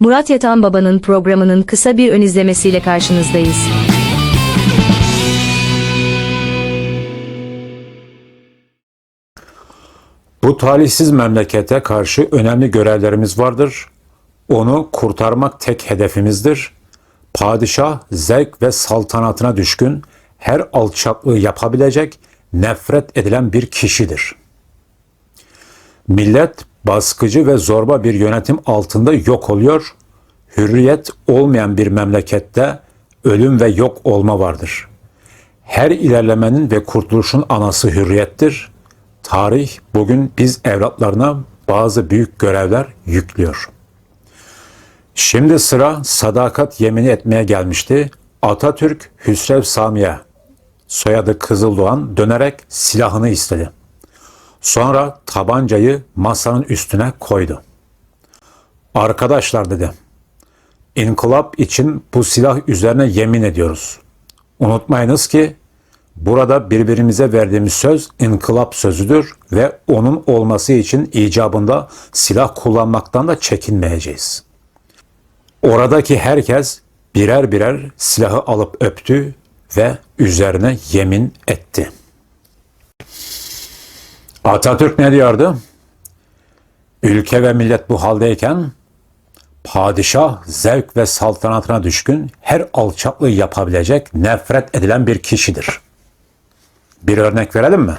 Murat Yatan Baba'nın programının kısa bir ön izlemesiyle karşınızdayız. Bu talihsiz memlekete karşı önemli görevlerimiz vardır. Onu kurtarmak tek hedefimizdir. Padişah zevk ve saltanatına düşkün, her alçaklığı yapabilecek, nefret edilen bir kişidir. Millet baskıcı ve zorba bir yönetim altında yok oluyor. Hürriyet olmayan bir memlekette ölüm ve yok olma vardır. Her ilerlemenin ve kurtuluşun anası hürriyettir. Tarih bugün biz evlatlarına bazı büyük görevler yüklüyor. Şimdi sıra sadakat yemini etmeye gelmişti. Atatürk Hüsrev Samiye, soyadı Kızıldoğan dönerek silahını istedi. Sonra tabancayı masanın üstüne koydu. Arkadaşlar dedi, İnkılap için bu silah üzerine yemin ediyoruz. Unutmayınız ki burada birbirimize verdiğimiz söz inkılap sözüdür ve onun olması için icabında silah kullanmaktan da çekinmeyeceğiz. Oradaki herkes birer birer silahı alıp öptü ve üzerine yemin etti. Atatürk ne diyordu? Ülke ve millet bu haldeyken padişah zevk ve saltanatına düşkün, her alçaklığı yapabilecek, nefret edilen bir kişidir. Bir örnek verelim mi?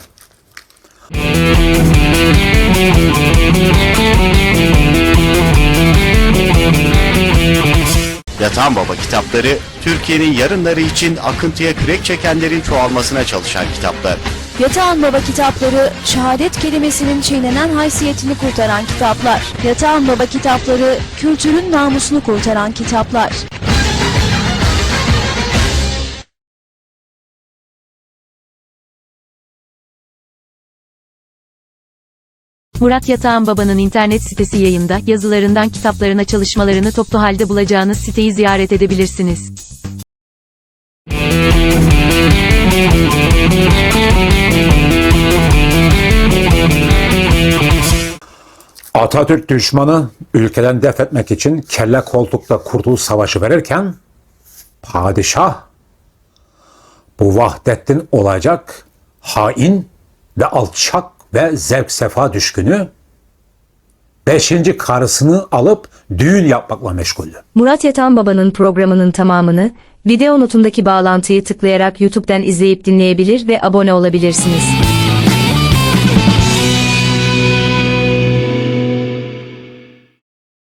Yatan Baba kitapları Türkiye'nin yarınları için akıntıya kürek çekenlerin çoğalmasına çalışan kitaplar. Yatağan Baba kitapları, şehadet kelimesinin çiğnenen haysiyetini kurtaran kitaplar. Yatağan Baba kitapları, kültürün namusunu kurtaran kitaplar. Murat Yatan Baba'nın internet sitesi yayında yazılarından kitaplarına çalışmalarını toplu halde bulacağınız siteyi ziyaret edebilirsiniz. Atatürk düşmanı ülkeden def etmek için kelle koltukta kurtuluş savaşı verirken padişah bu Vahdettin olacak hain ve alçak ve zevk sefa düşkünü beşinci karısını alıp düğün yapmakla meşguldü. Murat Yatan Baba'nın programının tamamını video notundaki bağlantıyı tıklayarak YouTube'dan izleyip dinleyebilir ve abone olabilirsiniz.